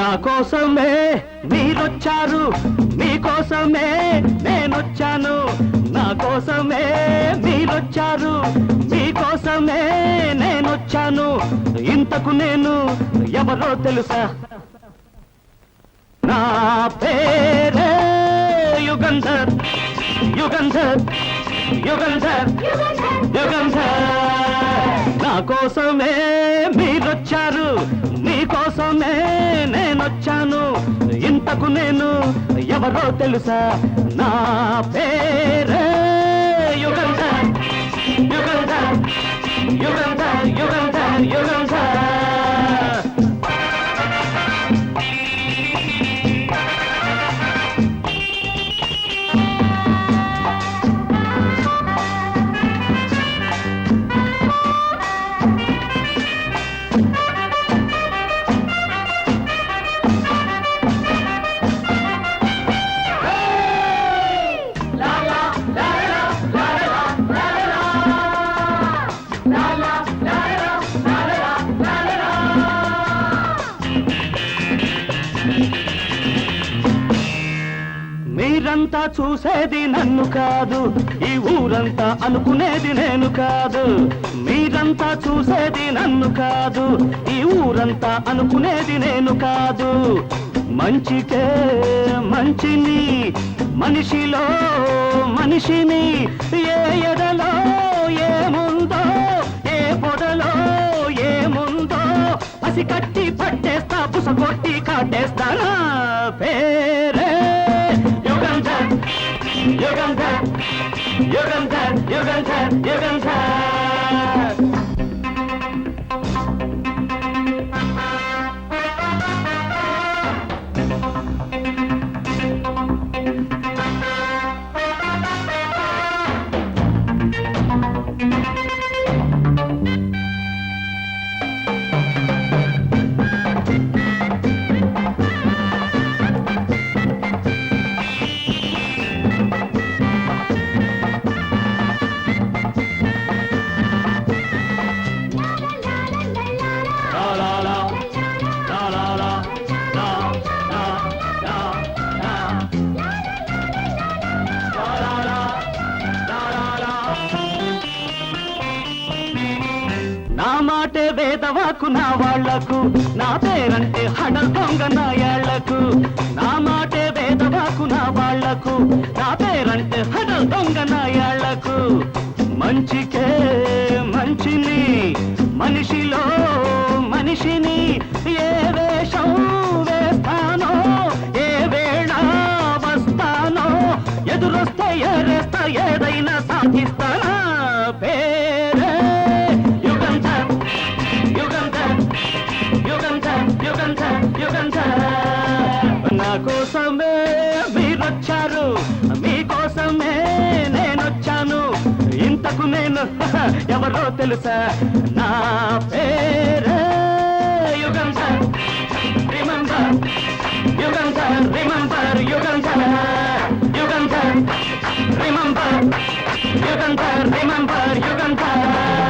నా కోసమే మీరొచ్చారు మీకోసమే నేనొచ్చాను. నా కోసమే మీరొచ్చారు మీకోసమే నేనొచ్చాను. ఇంతకు నేను ఎవరో తెలుసా? నా పేరే యుగంధర్ యుగంధర్ యుగంధర్ యుగంధర్. నా కోసమే మీరొచ్చారు మీకోసమే నేనొచ్చాను. ఇంతకు నేను ఎవరో తెలుసా? నా పేరే యుగంధ యుగంధ యుగంధ మీరంతా చూసేది నన్ను కాదు. ఈ ఊరంతా అనుకునేది నేను కాదు. మీరంతా చూసేది నన్ను కాదు. ఈ ఊరంతా అనుకునేది నేను కాదు. మంచికే మంచిని మనిషిలో మనిషిని ఏ ఎడలో ఏముందో ఏ పొడలో ఏముందో పసి కట్టి పట్టేస్తా పుసగొట్టి కాటేస్తానా పే You can dance, you can dance, you can dance. నా వేదవాకు నా వాళ్ళకు నా పేరంటే హడల్ దొంగ నాయాళ్ళకు నా మాటే వేదవాకు నా వాళ్ళకు నా పేరంటే హడల్ దొంగ నాయాళ్ళకు మంచికే మంచిని మనిషిలో మనిషిని ఏ వేషం వేస్తానో ఏ వేళ వస్తానో ఎదురొస్తే ఏరేస్తా ఏదైనా సాధిస్తానా? పే ఎవరు ఎవరో తెలుసా? నా పేరు Yugam sir. Remember Yugam sir remember Yugam sir. Yugam sir remember Yugam sir remember Yugam sir.